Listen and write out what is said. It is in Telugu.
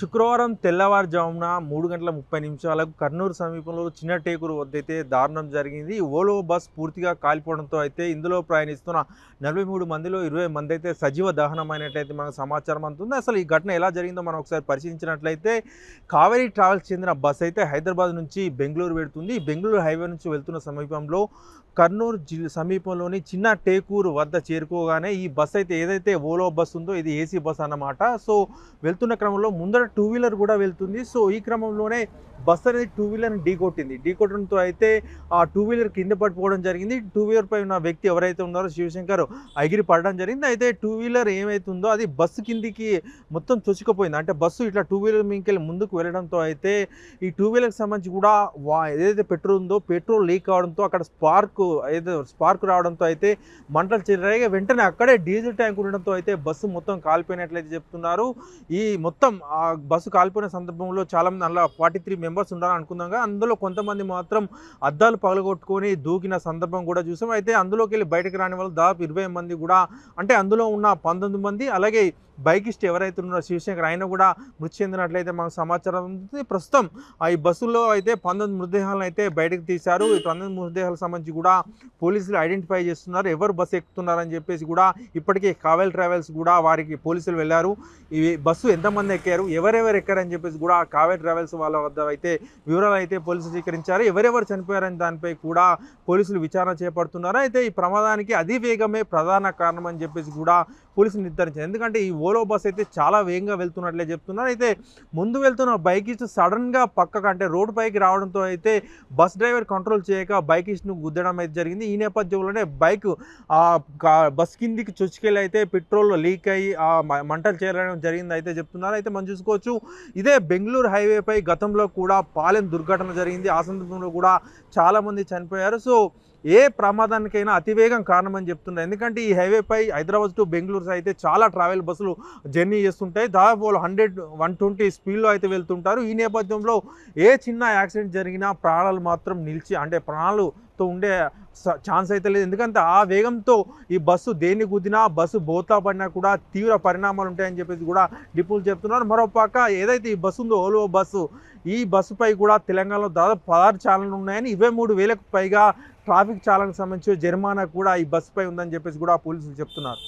శుక్రవారం తెల్లవారుజామున మూడు గంటల ముప్పై నిమిషాలకు కర్నూలు సమీపంలో చిన్న టేకూరు వద్దైతే దారుణం జరిగింది. ఓలో బస్ పూర్తిగా కాలిపోవడంతో అయితే ఇందులో ప్రయాణిస్తున్న నలభై మూడు మందిలో ఇరవై మంది అయితే సజీవ దహనమైనట్లయితే మనకు సమాచారం అందుతుంది. అసలు ఈ ఘటన ఎలా జరిగిందో మనం ఒకసారి పరిశీలించినట్లయితే కావేరీ ట్రావెల్స్ చెందిన బస్ అయితే హైదరాబాద్ నుంచి బెంగళూరు వెళుతుంది. బెంగళూరు హైవే నుంచి వెళ్తున్న సమీపంలో కర్నూలు జిల్ సమీపంలోని చిన్న టేకూరు వద్ద చేరుకోగానే ఈ బస్ అయితే ఏదైతే ఓలో బస్ ఉందో ఇది ఏసీ బస్ అన్నమాట. సో వెళ్తున్న క్రమంలో ముందర టూ వీలర్ కూడా వెళ్తుంది. సో ఈ క్రమంలోనే బస్ అనేది టూ వీలర్ని ఢీ కొట్టింది ఢీ కొట్టడంతో అయితే ఆ టూ వీలర్ కింద పడిపోవడం జరిగింది. టూ వీలర్ పై ఉన్న వ్యక్తి ఎవరైతే ఉన్నారో శివశంకర్ ఎగిరి పడడం జరిగింది. అయితే టూ వీలర్ ఏమైతుందో అది బస్సు కిందికి మొత్తం చొచ్చుకుపోయింది అంటే బస్సు ఇట్లా టూ వీలర్ మీకెళ్ళి ముందుకు వెళ్ళడంతో అయితే ఈ టూ వీలర్కి సంబంధించి కూడా వా ఏదైతే పెట్రోల్ ఉందో పెట్రోల్ లీక్ అవడంతో అక్కడ స్పార్క్ ఏదో స్పార్క్ రావడంతో అయితే మంటలు చెలరేగా వెంటనే అక్కడే డీజిల్ ట్యాంక్ ఉండడంతో అయితే బస్సు మొత్తం కాలిపోయినట్లయితే చెప్తున్నారు. ఈ మొత్తం ఆ బస్సు కాలిపోయిన సందర్భంలో చాలా మంది అలా ఫార్టీ త్రీ మెంబర్స్ ఉండాలని అనుకున్నాగా అందులో కొంతమంది మాత్రం అద్దాలు పగలగొట్టుకొని దూకిన సందర్భం కూడా చూసాం. అయితే అందులోకి వెళ్ళి బయటకు రాని వాళ్ళు దాదాపు ఇరవై మంది కూడా అంటే అందులో ఉన్న పంతొమ్మిది మంది అలాగే బైకిస్ట్ ఎవరైతే ఉన్నారో శివశంకర్ ఆయన కూడా మృతి చెందినట్లయితే మనకు సమాచారం ఉంది. ప్రస్తుతం ఈ బస్సులో అయితే పంతొమ్మిది మృతదేహాలను అయితే బయటకు తీశారు. ఈ పంతొమ్మిది మృతదేహాలకు సంబంధించి కూడా పోలీసులు ఐడెంటిఫై చేస్తున్నారు. ఎవరు బస్సు ఎక్కుతున్నారని చెప్పేసి కూడా ఇప్పటికే కావెల్ ట్రావెల్స్ కూడా వారికి పోలీసులు వెళ్ళారు. ఈ బస్సు ఎంతమంది ఎక్కారు? ఎవరెవరు ఎక్కారని చెప్పేసి కూడా కావే ట్రావెల్స్ వాళ్ళ వద్ద అయితే వివరాలు అయితే పోలీసులు స్వీకరించారు. ఎవరెవరు చనిపోయారని దానిపై కూడా పోలీసులు విచారణ చేపడుతున్నారు. అయితే ఈ ప్రమాదానికి అతి వేగమే ప్రధాన కారణం అని చెప్పేసి కూడా పోలీసులు నిర్ధారించారు. ఎందుకంటే ఈ ఓలో బస్ అయితే చాలా వేగంగా వెళ్తున్నట్లే చెప్తున్నారు. అయితే ముందు వెళ్తున్న బైకిస్ట్ సడన్గా పక్కకు అంటే రోడ్డు పైకి రావడంతో అయితే బస్ డ్రైవర్ కంట్రోల్ చేయక బైకిస్ట్ను గుద్దడం అయితే జరిగింది. ఈ నేపథ్యంలోనే బైక్ ఆ కా- బస్ కిందికి చొచ్చుకెళ్ళి అయితే పెట్రోల్ లీక్ అయ్యి ఆ మంటలు చేరడం జరిగింది అయితే చెప్తున్నారు. అయితే మనం చూసుకోవచ్చు ఇదే బెంగళూరు హైవేపై గతంలో కూడా పాలెం దుర్ఘటన జరిగింది. ఆ సందర్భంలో కూడా చాలామంది చనిపోయారు. సో ఏ ప్రమాదానికైనా అతివేగం కారణమని చెప్తున్నారు. ఎందుకంటే ఈ హైవేపై హైదరాబాద్ టు బెంగళూరు అయితే చాలా ట్రావెల్ బస్సులు జర్నీ చేస్తుంటాయి. దాదాపు వాళ్ళు హండ్రెడ్ వన్ ట్వంటీ స్పీడ్లో అయితే వెళ్తుంటారు. ఈ నేపథ్యంలో ఏ చిన్న యాక్సిడెంట్ జరిగినా ప్రాణాలు మాత్రం నిలిచి అంటే ప్రాణాలతో ఉండే ఛాన్స్ అయితే లేదు. ఎందుకంటే ఆ వేగంతో ఈ బస్సు దేన్ని గుద్దినా బస్సు బోతా పడినా కూడా తీవ్ర పరిణామాలు ఉంటాయని చెప్పేసి కూడా డిపోలు చెప్తున్నారు. మరో పక్క ఏదైతే ఈ బస్సు ఉందో ఓలో బస్సు ఈ బస్సుపై కూడా తెలంగాణలో దాదాపు పదహారు ఛానళ్ళు ఉన్నాయని ఇరవై మూడు వేలకు పైగా ట్రాఫిక్ చాలనకు సంబంధించిన జరిమానా కూడా ఈ బస్సుపై ఉందని చెప్పేసి కూడా పోలీసులు చెప్తున్నారు.